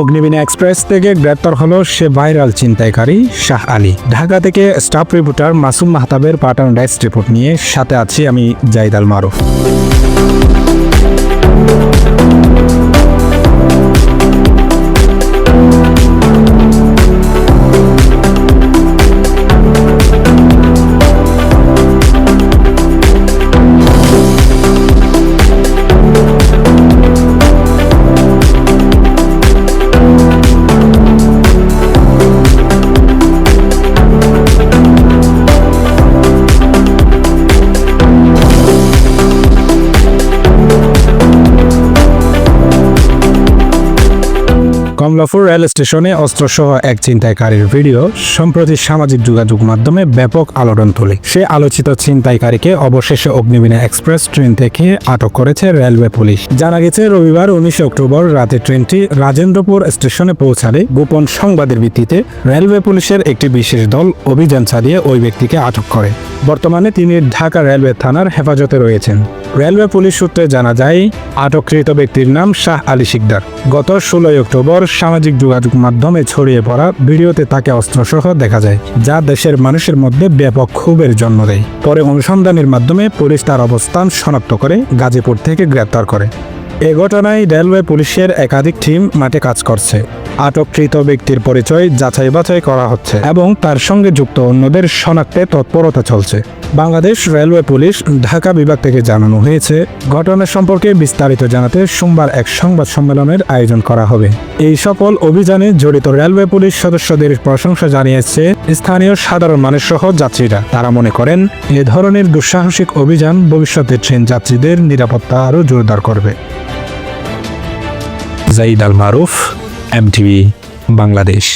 Agnibina express থেকে গ্রেপ্তার হলো সে ভাইরাল চিন্তাইকারী শাহ আলী। ঢাকা থেকে স্টাফ রিপোর্টার মাসুম মাহতাবের পাঠানো ডেস্ক রিপোর্ট নিয়ে সাথে আছি আমি জাইদ আল মারুফ। কমলাপুর রেল স্টেশনে অস্ত্রসহ এক ছিনতাইকারীর ভিডিও সম্প্রতি সামাজিক যোগাযোগ মাধ্যমে ব্যাপক আলোড়ন তোলে। সে আলোচিত ছিনতাইকারীকে অবশেষে অগ্নিবীণা এক্সপ্রেস ট্রেন থেকে আটক করেছে রেলওয়ে পুলিশ। জানা গেছে, রবিবার উনিশে অক্টোবর রাতে ট্রেনটি রাজেন্দ্রপুর স্টেশনে পৌঁছালে গোপন সংবাদের ভিত্তিতে রেলওয়ে পুলিশের একটি বিশেষ দল অভিযান চালিয়ে ওই ব্যক্তিকে আটক করে। বর্তমানে তিনি ঢাকা রেলওয়ে থানার হেফাজতে রয়েছেন। রেলওয়ে পুলিশ সূত্রে জানা যায়, আটককৃত ব্যক্তির নাম শাহ আলী শিকদার। গত ষোলোই অক্টোবর সামাজিক যোগাযোগ মাধ্যমে ছড়িয়ে পড়া ভিডিওতে তাকে অস্ত্রসহ দেখা যায়, যা দেশের মানুষের মধ্যে ব্যাপক ক্ষোভের জন্ম দেয়। পরে অনুসন্ধানের মাধ্যমে পুলিশ তার অবস্থান শনাক্ত করে গাজীপুর থেকে গ্রেপ্তার করে। এ ঘটনায় রেলওয়ে পুলিশের একাধিক টিম মাঠে কাজ করছে। আটককৃত ব্যক্তির পরিচয় যাচাই বাছাই করা হচ্ছে এবং তার সঙ্গে যুক্ত অন্যদের শনাক্তে তৎপরতা চলছে। বাংলাদেশ রেলওয়ে পুলিশ ঢাকা বিভাগ থেকে জানানো হয়েছে, ঘটনা সম্পর্কে বিস্তারিত জানাতে সোমবার এক সংবাদ সম্মেলনের আয়োজন করা হবে। এই সফল অভিযানে জড়িত রেলওয়ে পুলিশ সদস্যদের প্রশংসা জানিয়েছে স্থানীয় সাধারণ মানুষ সহ যাত্রীরা। তারা মনে করেন, এ ধরনের দুঃসাহসিক অভিযান ভবিষ্যতে ট্রেন যাত্রীদের নিরাপত্তা আরও জোরদার করবে। জাইদ আল মারুফ এমটিভি বাংলাদেশ।